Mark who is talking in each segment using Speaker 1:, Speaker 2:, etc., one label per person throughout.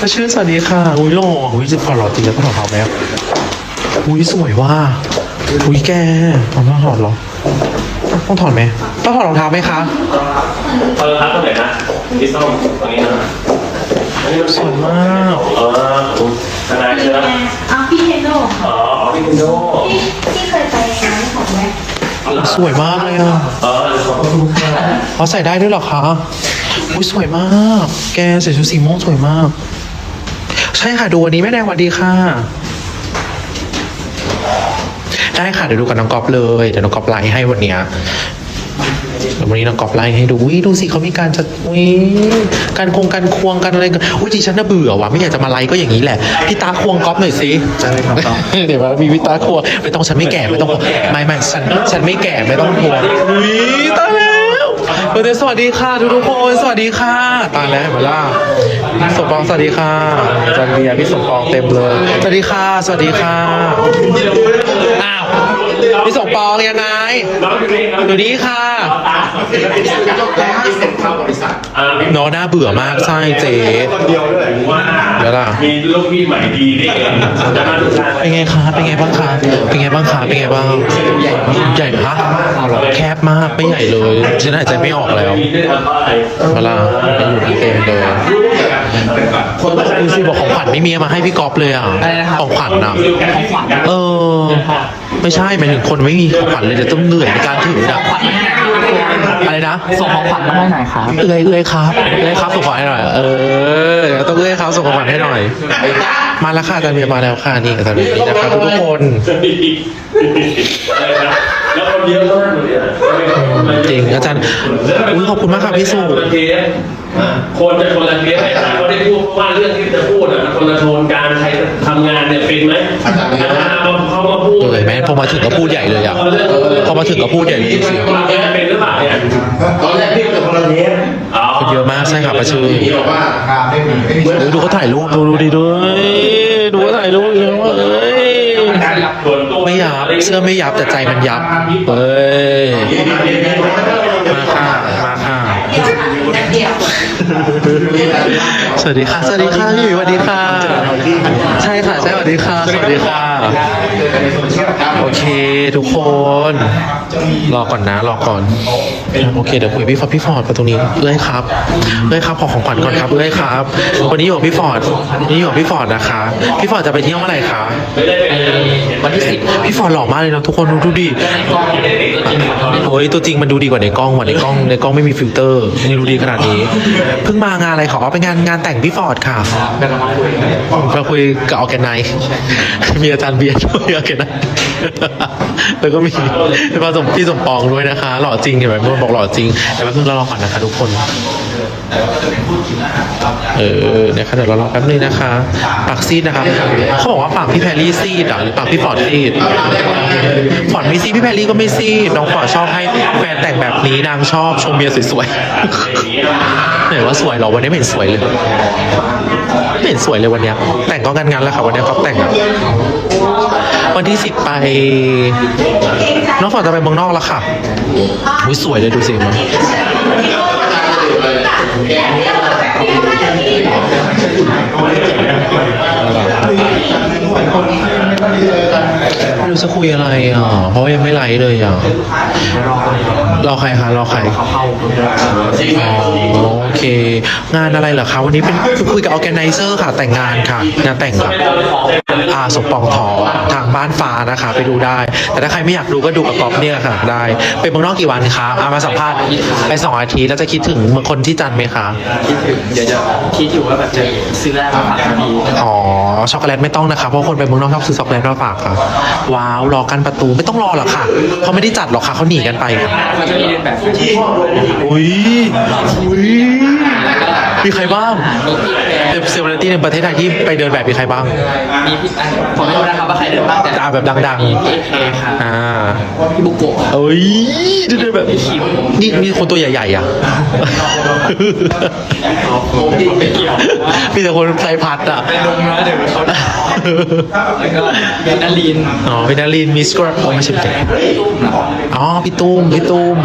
Speaker 1: ป้าชื่นสวัสดีค่ะ อุ้ยหล่ออุ้ยจะพอหล่อจริงแล้วก็ถอดเท้าไหมอะอุ้ยสวยว่า อุ้ยแกเอาต้องถอดเหรอ ต้องถอดไหมต้องถอดรองเท้าไหมคะ
Speaker 2: เออครับตรงไหนนะพี่ส้มตรงนี้นะอันนี้มัน
Speaker 1: สวยมาก
Speaker 2: เออทนายใช่ไหม
Speaker 3: อ๋อพี่เทนโด
Speaker 2: อ๋อพี่คุณโด
Speaker 3: ที่ที่เคยไปร้านของแม็ก
Speaker 1: สวยมากเลยอะ
Speaker 2: เออขอบคุณค่ะ
Speaker 1: เขาใส่ได้ด้วยเหรอคะอุ้ยสวยมาก แกใส่ชุดสีม่วงสวยมาก ใช่ค่ะดูวันนี้แม่แดงสวัสดีค่ะ ได้ค่ะเดี๋ยวดูกับน้องก๊อฟเลยเดี๋ยวน้องก๊อฟไลน์ให้วันเนี้ยเดี๋ยววันนี้น้องก๊อฟไลน์ให้ดูอุ้ยดูสิเขามีการจะอุ้ยการคงการควงกันอะไรกันอุ้ยดิฉันน่ะเบื่อว่ะไม่อยากจะมาไลน์ก็อย่างนี้แหละพี่ตาควงก๊อฟหน่อยสิ
Speaker 4: ได้เลยครับก๊อฟ
Speaker 1: เดี๋ยวมามีพี่ตาควงไม่ต้องฉันไม่แก่ไม่ต้องไม่ไม่ฉันฉันไม่แก่ไม่ต้องควงอุ้ยตายแล้ วเออสวัสดีค่ะทุกทุกคน สวัสดีค่ะ ตายแล้วเห็นไหมล่ะพี่สมปองสวัสดีค่ะจันเบียร์พี่สมปองเต็มเลย สวัสดีค่ะ สวัสดีค่ะ อ้าว พี่สมปองยังไง
Speaker 2: น้องอยู่นี่น้อง
Speaker 1: อยู่นี่ค่ะ
Speaker 2: อ่ามี
Speaker 1: น้องน่าเบื่อมากใช่เจ๊
Speaker 2: คนเดียวด้วยว่า
Speaker 1: เดี๋ยวล่ะ
Speaker 2: มีลูกพี่ใหม่ดีนี่เองจะมาดูงาน
Speaker 1: เป็นไงคะเป็นไงบ้างคะเป็นไงบ้างคะเป็นไงบ้างใหญ่ฮะแคบมากไม่ใหญ่เลยฉันหายใจไม่ออกแล้ว
Speaker 2: มีได้ทำอะไร
Speaker 1: เวลาไปอยู่ที่เต็มเลยดูสิบอกของขวัญไม่มีมาให้พี่กอฟเลยอะ
Speaker 4: อะไรนะครับ
Speaker 1: ของขวัญอะ
Speaker 4: ของขวัญ
Speaker 1: เออ ไม่ใช่หมายถึงคนไม่มีของขวัญเลยจะต้องเหนื่อยในการถืออะอะไรนะ
Speaker 4: ส่งของขวัญมาให้หน่อยครับ
Speaker 1: เอื้อยเอื้อยครับเอื้อยครับส่งของขวัญให้หน่อย เออเดี๋ยวต้องเอื้อยครับส่งของขวัญให้หน่อย มาแล้วค่ะอาจารย์เบียร์มาแล้วค่ะนี่อาจารย์เบียร์นี่นะครับทุกๆคน
Speaker 2: แล้วคนเยอะมากเลยอะ
Speaker 1: จริงอาจารย์อุ้ยขอบคุณมากค่ะพี่สุ
Speaker 2: คนละเทปคนจะคนละเทปไอ้ที่เขาได้พูดเพราะว่าเรื่องที่จะพูดอะมันคนละโทนการใครทำงานเนี่ยเป็นไหมอาจารย์เขามาพูด
Speaker 1: เออแม่พอมาถึงก็พูดใหญ่เลยอะพอมาถึงก็พูดใหญ่เลยจริง
Speaker 2: คนละเปเป็นหรือเปล่าเนี่ย
Speaker 5: ตอนแรกพี่ก็จะคนละเทป
Speaker 2: อ๋อ
Speaker 1: ๆคนเยอะมากใช่ค่ะประชื่อ
Speaker 5: พี่บอกว่าราคาไม่มีไม่มี
Speaker 1: เออดูเขาถ่ายรูปดูดูดิดูเอ้ยดูเขาถ่ายรูปเยอะมากเอ้ยไม่ยับเสื้อไม่ยับแต่ใจมันยับเอ้ยมาค่ะมาค่ะสวัสดีค่ะสวัสดีค่ะพี่สวัสดีค่ะ ใช่ค่ะใช่สวัสดีค่ะสวัสดีค่ะ โอเคทุกคนรอก่อนนะรอก่อนโอเคเดี๋ยวคุยพี่ฟอร์ดพี่ฟอร์ดมาตรงนี้เอ้ยครับเอ้ยครับขอของขวัญก่อนครับเอ้ยครับ วันนี้อยู่กับพี่ฟอร์ดวันนี้อยู่กับพี่ฟอร์ดนะคะพี่ฟอร์ดจะไปเที่ยวเมื่อไหร่คะ
Speaker 4: วันที่สิบ
Speaker 1: พี่ฟอร์ดหล่อมากเลยนะทุกคนดูดูดิโอ้ยตัวจริงมันดูดีกว่าในกล้องว่ะในกล้องในกล้องไม่มีฟิลเตอร์นี่ดูดีขนาดนี้เพิ่งมางานอะไรขอเป็นงานงานแต่งพี่ฟอร์ดค่ะ
Speaker 4: เรามาคุยกัน
Speaker 1: เราคุยกับออแกไนมีอาจารย์เบียร์ด้วยออแกไนแล้วก็มีพี่ผสมพี่สมปองด้วยนะคะ หล่อจริงเห็นไหมพี่บอกหล่อจริงแต่ว่าเพิ่งเรารอก่อนนะคะทุกคน เออนะคะเดี๋ยวเรารองแป๊บนึงนะคะ ปากซีดนะคะเขาบอกว่าปากพี่แพรรี่ซีดหรือปากพี่ฟอร์ดซีดฟอร์ดไม่ซีดพี่แพรรี่ก็ไม่ซีดน้องฟอร์ดชอบให้แฟนแต่งแบบนี้นางชอบชมเมียสวยๆไหนว่าสวยเหรอวันนี้ไม่เห็นสวยเลยไม่เห็นสวยเลยวันนี้แต่งก็งานๆแล้วค่ะวันนี้ยก็แต่งวันที่สิบไป น้องฟอร์ดจะไปเมืองนอกแล้วค่ะอุ้ยสวยเลยดูสิมัน ไม่รู้จะคุยอะไรอะ เพราะยังไม่ไลฟ์เลยอะ รอใครคะรอใครอ๋อโอเค งานอะไรเหรอคะวันนี้เป็นคุยกับออแกไนเซอร์ค่ะ แต่งงานค่ะ งานแต่งค่ะอาสมปองทอทางบ้านฟ้านะคะ ไปดูได้ แต่ถ้าใครไม่อยากดูก็ดูกับก๊อฟเนี่ยค่ะได้เป็นเมืองนอกกี่วันคะอามาสัมภาษณ์ไปสองอาทิตย์แล้วจะคิดถึงคนที่จันทร์ไหมคะ
Speaker 4: คิดถึงเดี๋ยวจะคิดอยู่ว่าแบบจะซื้อแรกมาฝากพี่
Speaker 1: อ๋อช็อกโกแลตไม่ต้องนะคะเพราะคนไปเมืองนอกชอบซื้อช็อกโกแลตมาฝากค่ะ ว้าวรอกันประตูไม่ต้องรอหรอกค่ะเขาไม่ได้จัดหรอกค่ะเขาหนีกันไปค่ะ
Speaker 4: มันจะมีเดินแบบที่
Speaker 1: อุ้ยอุ้ยมีใครบ้าง
Speaker 4: มีพี่แพร
Speaker 1: เซเลบริตี้ในประเทศไทยที่ไปเดินแบบมีใครบ้าง
Speaker 4: มีพี่อันผมไม่รู้นะครับว่าใครเดินบ้างแต่
Speaker 1: อ่าแบบดังๆ
Speaker 4: มีพี่เอค่ะ
Speaker 1: อ่า
Speaker 4: พี่บุกโกะ
Speaker 1: เอ้ยเดินแบบนี่มีคนตัวใหญ่ ๆ อะ
Speaker 4: ไม่เกี่ยว
Speaker 1: มีแต่คนไซพัดอะ
Speaker 4: ไปลงนะเดี๋ยวเขาด่าแล้วก็มีนาลีน
Speaker 1: อ๋อพี่นารินมิสกรโอ้ไม่ใช่พี่แกอ๋อ พี่ตุ้ม พี่ตุ้ม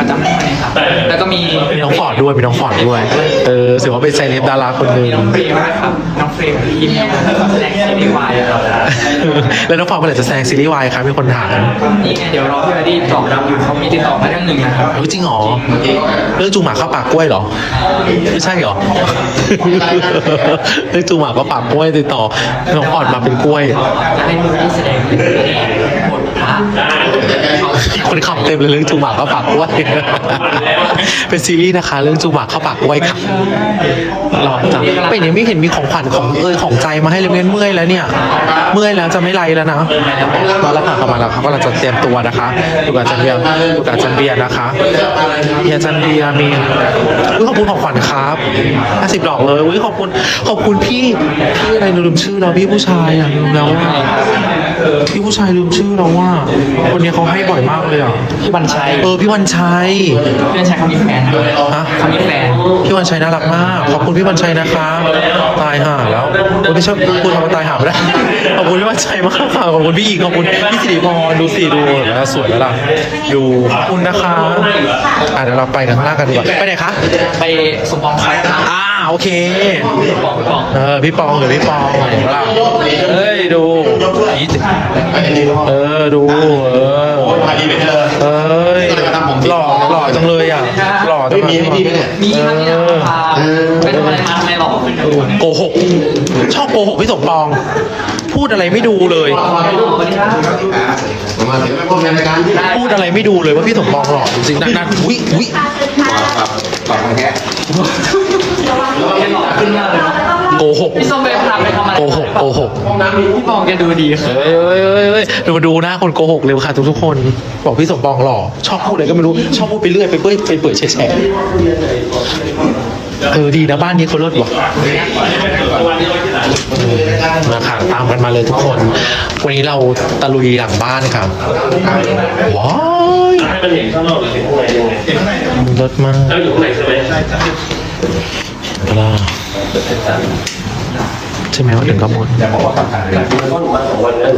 Speaker 4: ประจำได้ครับแล้วก็มี
Speaker 1: มีน้องฟอร์ดด้วย มีน้องฟอร์ดด้วย เออถือว่าเป็นเซเลบดาราคนหนึ่ง
Speaker 4: น้องเฟรมนะครับน้องเฟรมทีมเนี่ยแสดงซีรีส์วายครับ
Speaker 1: แล้วน้องฟองเมื่อไหร่จะแสดงซีรีส์วายครับมีคนถาม
Speaker 4: นี่ไงเดี๋ยวรอพี่แพรรี่ตอบรับอยู่เขามีติดต่อมาเรื่องหนึ่งนะครับ
Speaker 1: เฮ้ยจริงเหรอเรื่องจูงหมาเข้าปากกล้วยเหรอไม่ใช่เหรอเรื่องจูงหมาเข้าปากกล้วยติดต่อน้องออดมาเป็นกล้วย
Speaker 4: จะให้พี่แพรรี่แสดงเป็นบทพระ
Speaker 1: คนขับเต็มเลยเรื่องจูงหมาเข้าปากกล้วย เป็นซีรีส์นะคะ เรื่องจูงหมาเข้าปากกล้วยค่ะรอจังเป็นยังไม่เห็นมีของขวัญของเอยของใจมาให้เลยเมื่อยเมื่อยแล้วเนี่ย เมื่อยแล้วจะไม่ไรแล้วนะมาแล้วค่ะเข้ามาแล้วครับก็เราจะเตรียมตัวนะคะอยู่กับอาจันเบียร์อยู่กับอาจันเบียร์นะคะเฮียจันเบียร์มีอุ๊ยขอบคุณของขวัญครับห้าสิบดอกเลยอุ้ยขอบคุณขอบคุณพี่พี่อะไรลืมชื่อเราพี่ผู้ชายอะลืมแล้วว่า พี่ผู้ชายลืมชื่อเราว่าคนนี้เขาให้บ่อยมากเลยอะ
Speaker 4: พี่บัญชัย
Speaker 1: เออพี่วันชัย
Speaker 4: พี่บัญชัยเขามีแฟนด้วย
Speaker 1: ฮะ
Speaker 4: เขามีแฟน
Speaker 1: พี่วันชัยน่ารักมากขอบคุณพี่วันชัยนะคะตายห่าแล้วโอ้ยไม่ใช่พูดคำว่าตายห่าไม่ได้ขอบคุณพี่วันชัยมากค่ะขอบคุณพี่อีกขอบคุณพี่สิริพรดูสิดูแล้วสวยแล้วล่ะดูขอบคุณนะคะอะเดี๋ยวเราไปกันข้างล่างกันดีกว่าไปไหนคะ
Speaker 4: ไปสมปองคอยครับ
Speaker 1: อ่าโอเค
Speaker 4: บอกบอก
Speaker 1: เออพี่ปองหรือพี่ปองเห็นปะล่ะเฮ้ยดูอี เออดู เออ
Speaker 5: มาดีไปเถอะ
Speaker 1: เอ้ยหล่อหล่อจังเลยอะหล่อจังเลย
Speaker 5: ไม่มีไม่มีไม่มี
Speaker 4: มีครับนี่นะครับไปทำอะไรมาทำไมหล่อขึ้นดู
Speaker 1: โกหกชอบโกหกพี่สมปอง พูดอะไรไม่ดูเลย
Speaker 4: สวัสดีครับ
Speaker 5: มาถึงไม่พบในรายการที่ได้
Speaker 1: พูดอะไรไม่ดูเลยว่าพี่สมปองหล่อจริงๆนั่นนั่นอุ้ยอุ้ย
Speaker 5: ปากแค่
Speaker 4: แกหล่อขึ้นมากเลย
Speaker 1: โกหก
Speaker 4: พี่ส้มไปพาไปทำอะไร
Speaker 1: โกหกโกหก
Speaker 4: พี่ปองแกดูดีครับ
Speaker 1: เอ้ยเอ้ยเอ้ยเอ้ยดูมาดูหน้าคนโกหกเร็วค่ะทุกทุกๆคน บอกพี่สมปองหล่อชอบพูดอะไรก็ไม่รู้ชอบพูดไปเรื่อยไปเปื่อยไปเปื่อยแฉะเออดีนะบ้านนี้เขาเลิศว่ะนะคะตามกันมาเลยทุกคน วันนี้เราตะลุยหลังบ้านครับว้าย
Speaker 2: ให้มันเห็นข้างนอกหรือเห็นข้างในยังไง
Speaker 1: เลิศมาก
Speaker 2: แล้วอยู่ข้างในใช่ไหม
Speaker 1: เวลา ใช่ไหมว่าถึงกำหนด
Speaker 2: ก็หนูมาสองวันแล้ว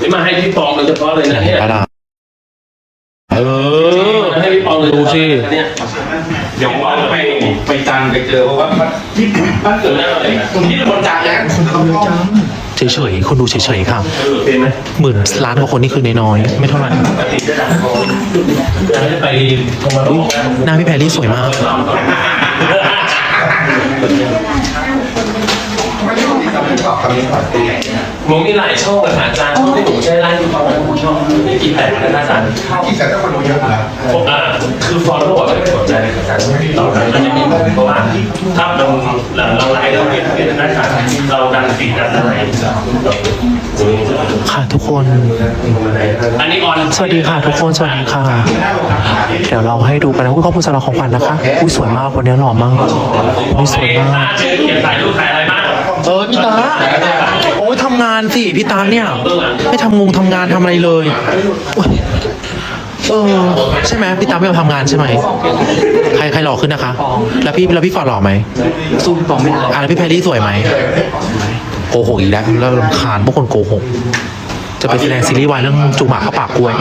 Speaker 2: นี่มาให้พี่ปองโดยเฉพาะเลยนะเนี่ย
Speaker 1: เวลาเออ
Speaker 2: ให้พี่ปองเลย
Speaker 1: ดูสิ
Speaker 2: เนี่ย
Speaker 5: เดี๋ยวว่าไปไปจันไปเจอเพราะว่าที่บ้านเกิดคนที่เป็นคนจันนะ
Speaker 1: เฉยๆคนดูเฉยๆค่ะ
Speaker 2: เป็นไหม
Speaker 1: หมื่นล้านกว่าคนนี่คือน้อยๆไม่เท่าไหร่
Speaker 2: ไปตรงมาลูก
Speaker 1: หน้าพี่แพรรี่สวยมาก Thank you.
Speaker 2: หมูมีหลายช่องอะค่ะอาจารย์ช่องที่หนูใช้ไล่ที่เขาช่องไม่กี่แต่นะอาจารย์
Speaker 5: ที่แต่ถ้าคนดูเยอะนะ
Speaker 2: ผมอ่าคือฟอนเขาบอกว่าไม่สนใจเลยอาจารย์ที่ต่อนั้นมันจะมีเพราะว่าถ้าเราหลังเราไลฟ์เราเป็นเป็นนักการเราดันฟีดดันอะไร
Speaker 1: ค่ะทุกคน
Speaker 2: อันนี้ออน
Speaker 1: สวัสดีค่ะ ทุกคนสวัสดีค่ะ เดี๋ยวเราให้ดูกันนะอุ๊ยขอบคุณสำหรับของขวัญนะคะอุ้ยสวยมากคนนี้หล่อมากอุ้ยสวยมาก
Speaker 2: เชิญเก็บถ่ายรูปถ่ายอะไรบ้าง
Speaker 1: เออพี่ตา โอ้ยทำงานสิพี่ตาเนี่ย ไม่ทำงงทำงานทำอะไรเลยโอ๊ยเออใช่ไหมพี่ตาไม่มาทำงานใช่ไหมใครใครหล่อขึ้นนะคะ แล้วพี่แล้วพี่ฟอร์ดหล่อไหม
Speaker 4: สู้พี่ปองไม่ได้
Speaker 1: อะแล้วพี่แพรรี่สวยไหมโกหกอีกแล้วแล้วรำคาญพวกคนโกหก จะไปแสดงซีรีส์วายเรื่องจูหมาเข้าปากกล้วย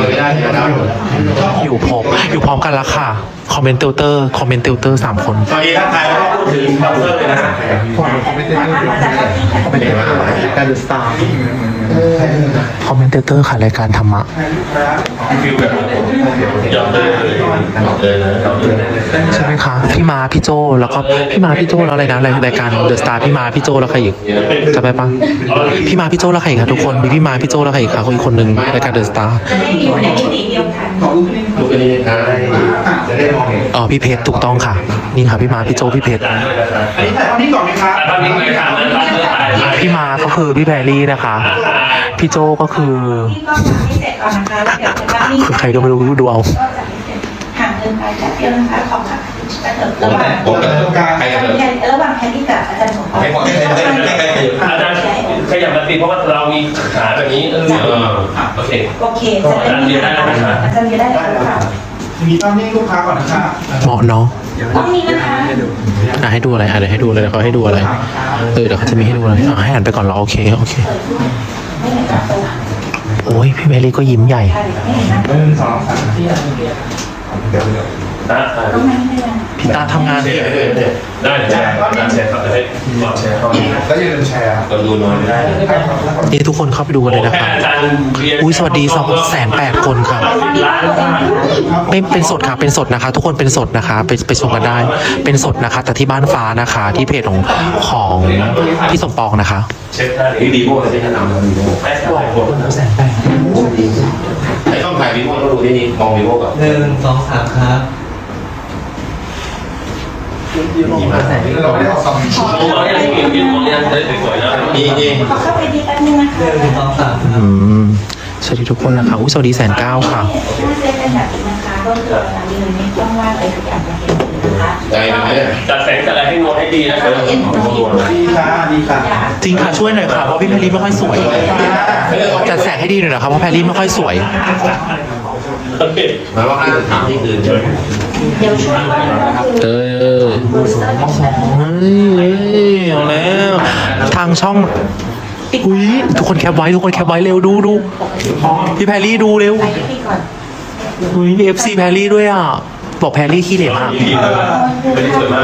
Speaker 1: อยู่พร้อมอยู่พร้อมกันแล้วค่ะ คอมเมนเตอร์คอมเมนเตอร์สามคน
Speaker 5: สวัสดีทักทายแล้วก็พูดถึงคอนเสิร์ตเลยนะการดูสตาร์
Speaker 1: คอมเมนเตอร์ค่ะรายการธรรมะ
Speaker 2: ฟิลแบบห ยอกเลยเออนะเออนะ
Speaker 1: ใช่ไหมคะพี่มาพี่โจแล้วก็พี่มาพี่โจแล้วอะไรนะรายรายการเดอะสตาร์พี่มาพี่โจแล้วใครอีกจะไปปะพี่มาพี่โจแล้วใครอีกคะทุกคนมีพี่มาพี่โจแล้วใครอีกคะคนอีกคนนึงรายการเดอะสตาร์
Speaker 3: จะได้อยู่ในมิติเดียวกัน
Speaker 5: ดูเป็นยังไงจะได้มองเห็น
Speaker 1: อ๋อพี่เพชรถูกต้องค่ะ นี่ค่ะพี่มาพี่โจพี่เพชร
Speaker 5: อันนี้ถ่ายตอนนี้ก่อนไหมครับ
Speaker 2: แต่ตอนนี้ไม่ถามนะรับเรื่องถ่ายถ่าย
Speaker 1: พี่มาก็คือพี่แพรรี่นะคะ พี่โจก็คือ
Speaker 3: ที่ก็ทำให้เสร็จก่อนนะคะแล้วเดี๋ยวจะรับนี่
Speaker 1: คือใครก็ไม่รู้ดูเอา
Speaker 3: ก็จะให้เสร็จห่างเกินไปแป๊บเดียวนะคะขอบคุณกระเถิบระหว่าง
Speaker 5: ผมกับตรงกลางใครกัน
Speaker 3: แคนระหว่างแคนดี้กับอาจารย์สมพร
Speaker 5: ให้หมดให้ให้ให้ให้ให้
Speaker 2: อาจารย์ขยับมาติเพราะว่าเรามีขาแบบนี้เออโอเค
Speaker 3: โอเคจะได้อาจารย์เรียนได้แล้วค่ะ
Speaker 5: มีต้องนี่ลูกค้าก่อนนะครับ
Speaker 1: เหมาะเนาะ
Speaker 3: ต้องนี้นะคะ
Speaker 1: อะให้ดูอะไรอะเดี๋ยวให้ดูเลยเดี๋ยวเขาให้ดูอะไร เออเดี๋ยวเขาจะมีให้ดูอะไรอะให้อ่านไปก่อนเหรอโอเคโอเค โอ้ยพี่เบลลี่ก็ยิ้มใหญ่
Speaker 5: หนึ่งสองสามเดี๋ยวเดี๋ยว
Speaker 2: นะ
Speaker 3: ก็ไม่ให้ยัง
Speaker 1: พี่ตาทำงานที่
Speaker 2: ได้แชร์การแชร์ครับให้ก่อนแชร์เข้า
Speaker 6: แล้วอย่าลืมแชร์ครับ
Speaker 5: เราดูน้อยไม่ได้
Speaker 1: นี่ทุกคนเข้าไปดูกันเลยนะ
Speaker 2: แค่
Speaker 1: ครับ
Speaker 2: อาจารย์เรียน
Speaker 1: อุ้ยสวัสดีสองแสนแปดคนครับ
Speaker 2: ล้านบาท
Speaker 1: เป็นเป็นสดค่ะเป็นสดนะคะ ทุกคนเป็นสดนะคะไปไปชมกันได้ เป็นสดนะคะ แต่ที่บ้านฟ้านะคะ ที่เพจของของพี่สมปองนะคะ
Speaker 2: เช็คได้
Speaker 5: นี่ดีโม่เลยที่แนะนำมันดีโม่
Speaker 2: ไม่ใช่หลายคน
Speaker 5: ไอ้ต้องถ่ายดีโม่ต้องดูที่นี่มองดีโม่ก่อน
Speaker 4: หนึ่งสองสามครับ
Speaker 5: ดีมาก
Speaker 6: เราไม่ได้ออกซอง
Speaker 2: มองยังเห็นยืนมองยังได้สวยๆนะ
Speaker 5: นี่นี่
Speaker 3: ขอเข้าไปดีแป๊บนึงนะคะ
Speaker 4: หนึ่งสองสามครับ
Speaker 1: อืมสวัสดีทุกคนนะคะอุ้ยสวัสดีแสนเก้าค่ะ
Speaker 3: ถ้าเซตเป็นแบบนี้นะคะก็คือเรามีไม่ต้องวาดอะไรทุกอย่างจะเห็นนะคะ
Speaker 5: ใจมันไหมเนี่ย
Speaker 2: จัดแสงจัดอะไรให้โน้ตให้ดีนะครับ
Speaker 3: เห็นตรงนี้
Speaker 6: ดีค่ะดีค่ะ
Speaker 1: จริงค่ะช่วยหน่อยค่ะเพราะพี่แพรรี่ไม่ค่อยสวยจัดแสงให้ดีหน่อยนะคะเพราะแพรรี่ไม่ค่อยสวย
Speaker 2: โอเค
Speaker 5: หมายว่าห้าจะถามที่คืนใช่ไหม
Speaker 3: เดี๋ยวช่วยว่าก็คือ
Speaker 1: เออ
Speaker 3: บูสเตอร์มิชชั่น
Speaker 1: เฮ้ยเอาแล้ว ทางช่อง อุ้ยทุกคนแคปไว้ ทุกคนแคปไว้เร็วดูดูพี่แพรรี่ดูเร็ว
Speaker 3: ไปพี่ก่อน
Speaker 1: อุ้ยมีเอฟซีแพรรี่ด้วยอะ บอกแพรรี่ขี้เหร่มาก
Speaker 2: ดีมากไม่ได้สวยมาก